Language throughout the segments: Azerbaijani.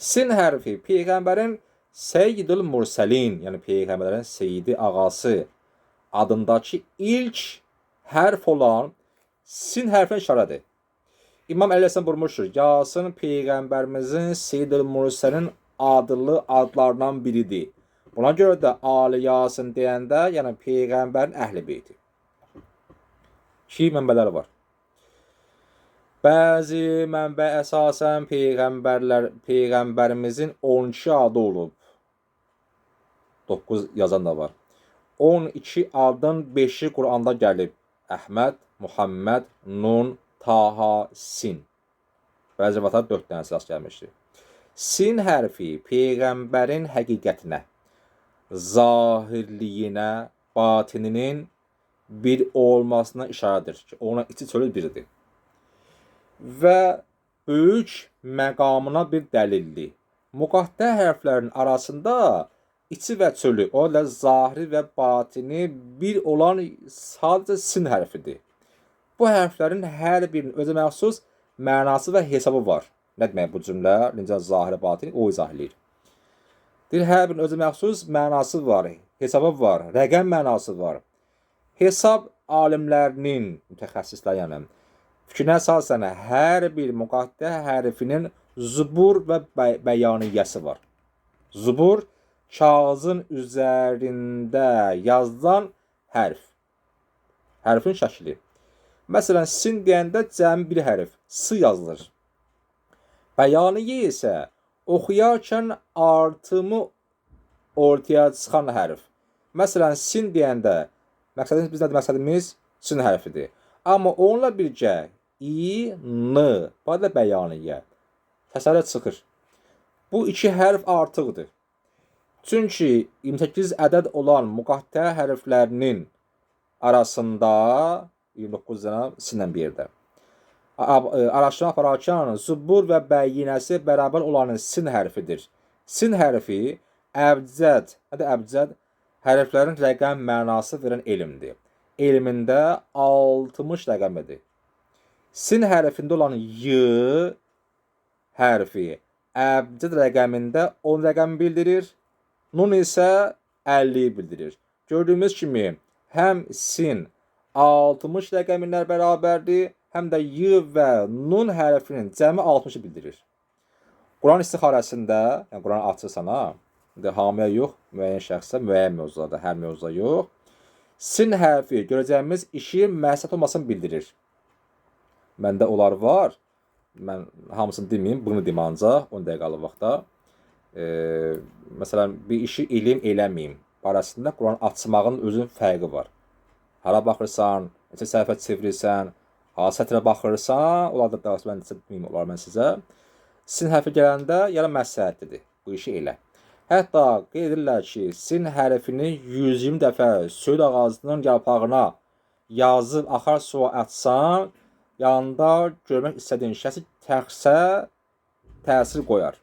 Sin hərfi peyğəmbərin Seyyidül Murselin, yəni peyğəmbərlərin seyidi ağası adındakı ilk hərf olan sin hərfinə işarədir. İmam Əliyyəsən buyurmuşdur, Yasin peyğəmbərimizin Seyyidül Murselin adlı adlarından biridir. Buna görə də Ali Yasin deyəndə, yəni peyğəmbərin əhli beyti. İki mənbələr var. Bəzi mənbə əsasən peyğəmbərlər peyğəmbərimizin 12 adı olub. 9 yazan da var. 12 adın 5-i Quranda gəlib. Əhməd, Muhammed, Nun, Taha, Sin. Bəzi rivayətlər 4 dənəsi rast gəlmişdir. Sin hərfi peyğəmbərin həqiqətinə, zahirliyinə, batininin bir olmasına işarədir ki, ona içi çölü biridir. Və böyük məqamına bir dəlildir. Müqattə hərflərin arasında içi və çölü, o da zahiri və batini bir olan sadəcə sin hərfidir. Bu hərflərin hər birinin özə məxsus mənası və hesabı var. Nə demək bu cümlə? Necə zahiri, batini o izah eləyir. Deyir, hər birinin özə məxsus mənası var, hesabı var, rəqəm mənası var. Hesab alimlərinin, mütəxəssislər yəni, fikrinə əsasən hər bir müqattə hərfinin zubur və bəy bəyaniyyəsi var. Zubur kağızın üzərində yazılan hərf. Hərfin şəkli. Məsələn, sin deyəndə cəmi bir hərf, s yazılır. Bəyaniyyə isə oxuyarkən artımı ortaya çıxan hərf. Məsələn, sin deyəndə məqsədimiz biz nədir? Məqsədimiz sin hərfidir. Amma onunla birgə i, n, bu da bəyaniyyə. Təsəllə çıxır. Bu iki hərf artıqdır. Çünki 28 ədəd olan müqattə hərflərinin arasında 29 dənə sinlə bir yerdə. E, araşdırma apararkən zubur və bəyinəsi bərabər olanın sin hərfidir. Sin hərfi əbcəd, nədir əbcəd? Hərflərin rəqəm mənası verən elmdir. Elmində 60 rəqəmidir. Sin hərfində olan y hərfi əbcəd rəqəmində 10 rəqəm bildirir. Nun isə 50 bildirir. Gördüyümüz kimi həm sin 60 rəqəminə bərabərdir, həm də y və nun hərfinin cəmi 60-ı bildirir. Quran istixarəsində, yəni Quran açırsan ha, indi hamiyə yox, müəyyən şəxsə, müəyyən mövzularda, hər mövzuda yox. Sin hərfi görəcəyimiz işi məqsəd olmasını bildirir. Məndə onlar var. Mən hamısını deməyim, bunu deməm ancaq 10 dəqiqəlik vaxtda. E, məsələn, bir işi eləyim, eləməyim barəsində Quran açmağın özünün fərqi var. Hara baxırsan, neçə səhifə çevirirsən, hansı sətrə baxırsan, onlar da daha mən deməyim olar mən sizə. Sin hərfi gələndə yəni məsləhətlidir bu işi elə. Hətta qeyd edirlər ki, sin hərfini 120 dəfə söyüd ağacının yarpağına yazıb axar suya atsan, yanında görmək istədiyin şəxsi təxsə təsir qoyar.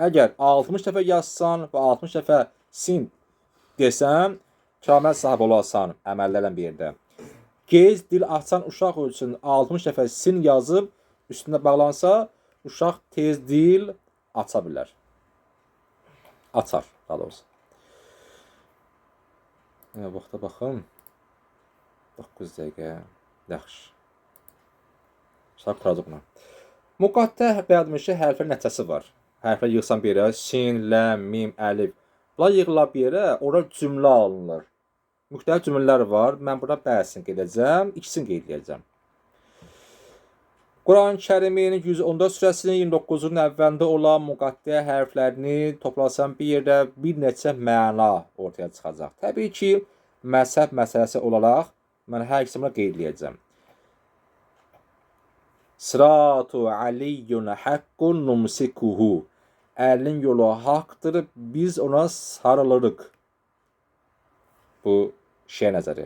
Əgər 60 dəfə yazsan və 60 dəfə sin desən, kamil sahibi olarsan əməllərlə bir yerdə. Gez dil açan uşaq üçün 60 dəfə sin yazıb üstünə bağlansa, uşaq tez dil aça bilər. Açar, daha doğrusu. Ya, vaxta baxın. 9 dəqiqə. Yaxşı. Buna. Müqattə bəyədmişə hərfin nəticəsi var. Hərflər yığsan bir yerə, sin, ləm, mim, əlif. Bunlar yığılıb bir yerə, ora cümlə alınır müxtəlif cümlələr var. Mən burada bəhsini qeyd edəcəm, ikisini qeyd edəcəm. Quran-Kərimin 114 surəsinin 29-cunun əvvəlində olan müqattə hərflərini toplasan bir yerdə bir neçə məna ortaya çıxacaq. Təbii ki, məzhəb məsələsi olaraq mən hər ikisini qeyd edəcəm. Siratu aliyyun haqqun numsikuhu. Əlin yolu haqqdır, biz ona sarılırıq. Bu şiə nəzəri.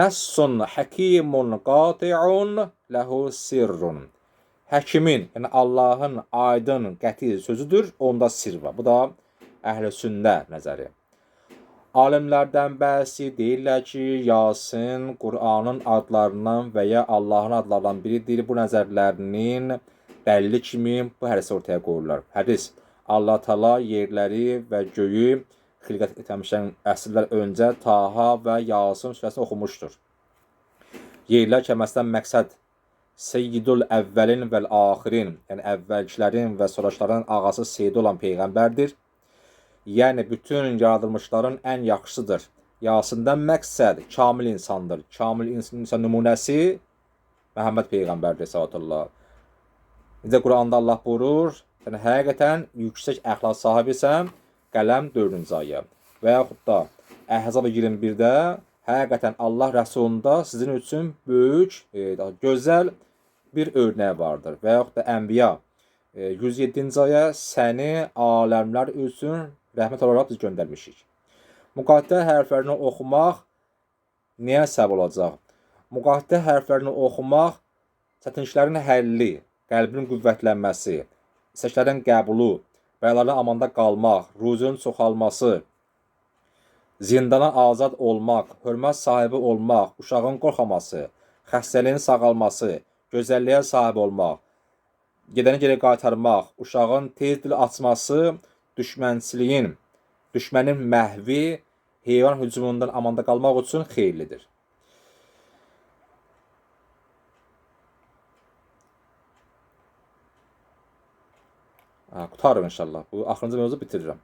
Nəssun həkimun qati'un ləhu sirrun. Həkimin, yəni Allahın aydın, qəti sözüdür, onda sir var. Bu da əhl-i sünnə nəzəri. Alimlərdən bəzi deyirlər ki, Yasin Qur'anın adlarından və ya Allahın adlarından biridir. Bu nəzərlərinin dəlili kimi bu hədisi ortaya qoyurlar. Hədis Allah Taala yerləri və göyü xilqət etmişdən əsrlər öncə Taha və Yasin surəsini oxumuşdur. Yerlər kəməsdən məqsəd Seyyidul əvvəlin vəl axirin, yəni əvvəlkilərin və sonrakilərin ağası Seyyid olan peyğəmbərdir. Yəni bütün yaradılmışların ən yaxşısıdır. Yasından məqsəd kamil insandır. Kamil insan nümunəsi Məhəmməd peyğəmbərdir sallallahu. Necə Quranda Allah buyurur, sən həqiqətən yüksək əxlaq sahibisən, qələm 4-cü ayə. Və yaxud da Əhzab 21-də həqiqətən Allah Rəsulunda sizin üçün böyük, e, gözəl bir örnəyi vardır. Və yaxud da Ənbiya 107-ci e, aya səni aləmlər üçün rəhmət olaraq biz göndərmişik. Müqattə hərflərini oxumaq niyə səbəb olacaq? Müqattə hərflərini oxumaq çətinliklərin həlli, qəlbin qüvvətlənməsi, istəklərin qəbulu, bəlalardan amanda qalmaq, ruzunun çoxalması, zindana azad olmaq, hörmət sahibi olmaq, uşağın qorxaması, xəstəliyin sağalması, gözəlliyə sahib olmaq, gedəni geri qaytarmaq, uşağın tez dil açması, düşmənçiliyin, düşmənin məhvi, heyvan hücumundan amanda qalmaq üçün xeyirlidir. Ha, qutarım inşallah. Bu axırıncı mövzu bitirirəm.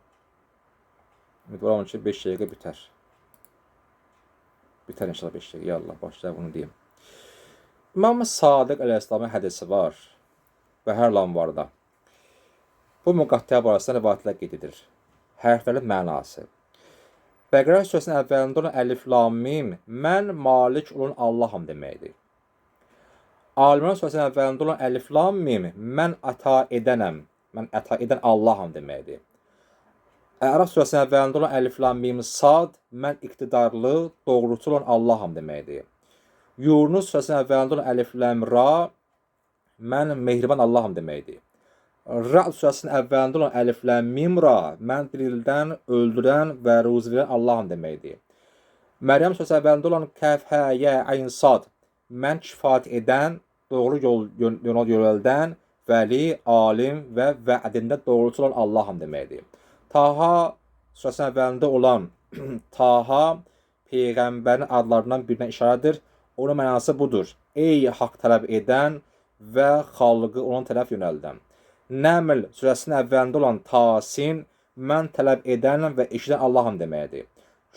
Ümidvaram ki 5 dəqiqə bitər. Bitər inşallah 5 dəqiqə. Ya Allah, başlayaq bunu deyim. İmam Sadiq əleyhissalamın hədisi var və hər lanvarda. Bu müqattə barəsində rivayətlər qeyd edilir. Hərflərin mənası. Bəqərə surəsinin əvvəlində olan əlif lam mim mən malik olan Allaham deməkdir. Alimran surəsinin əvvəlində olan əlif lam mim mən əta edənəm. Mən əta edən Allaham deməkdir. Ərəf surəsinin əvvəlində olan əlif lam mim sad mən iqtidarlı, doğrultucu olan Allaham deməkdir. Yunus surəsinin əvvəlində olan əlif ləm ra mən mehriban Allaham deməkdir. Rə'd surəsinin əvvəlində olan əlif ləm mim ra mən dirildən, öldürən və ruzi verən Allaham deməkdir. Məryəm surəsinin əvvəlində olan kəf hə yə ayn sad mən kifayət edən, doğru yol yol yönəldən, vəli, alim və vədində doğrucu olan Allaham deməkdir. Taha surəsinin əvvəlində olan Taha peyğəmbərin adlarından birinə işarədir. Onun mənası budur. Ey haqq tələb edən və xalqı onun tərəf yönəldən. Nəml surəsinin əvvəlində olan tasin mən tələb edən və eşidən Allahım deməkdir.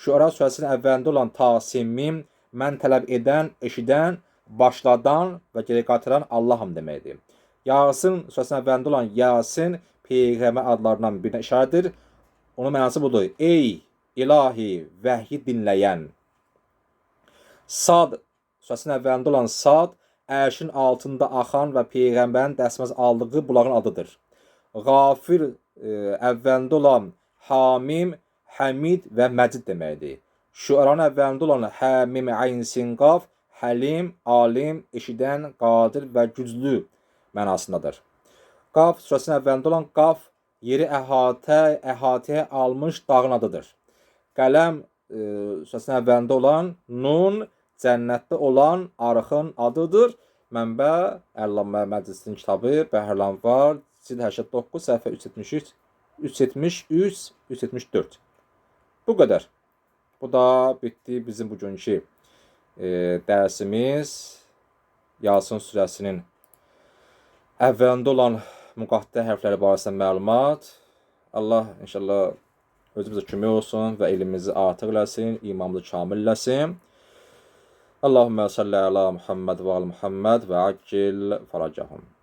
Şüara surəsinin əvvəlində olan tasimim mən tələb edən, eşidən, başladan və geri qaytaran Allahım deməkdir. Yasin surəsinin əvvəlində olan Yasin peyğəmbər adlarından birinə işarədir. Onun mənası budur. Ey ilahi vəhyi dinləyən. Sad surəsinin əvvəlində olan Sad, ərşin altında axan və Peyğəmbərin dəsməz aldığı bulağın adıdır. Qafir e, əvvəlində olan Hamim, Həmid və Məcid deməkdir. Şüəranın əvvəlində olan Həmim, Ayn, Sinqaf, Həlim, Alim, eşidən, qadir və güclü mənasındadır. Qaf surəsinin əvvəlində olan Qaf yeri əhatə, əhatəyə almış dağın adıdır. Qələm e, surəsinin əvvəlində olan Nun, cənnətdə olan arxın adıdır. Mənbə Əllamə Məclisinin kitabı Bəhərlanvar cild 89 səhifə 373 373 374. Bu qədər. Bu da bitdi bizim bugünkü e, dərsimiz Yasin surəsinin əvvəlində olan müqattə hərfləri barəsində məlumat. Allah inşallah özümüzə kömək olsun və elmimizi artıq eləsin, imanımızı kamil eləsin. اللهم صل على محمد وآل محمد وعجل فرجهم.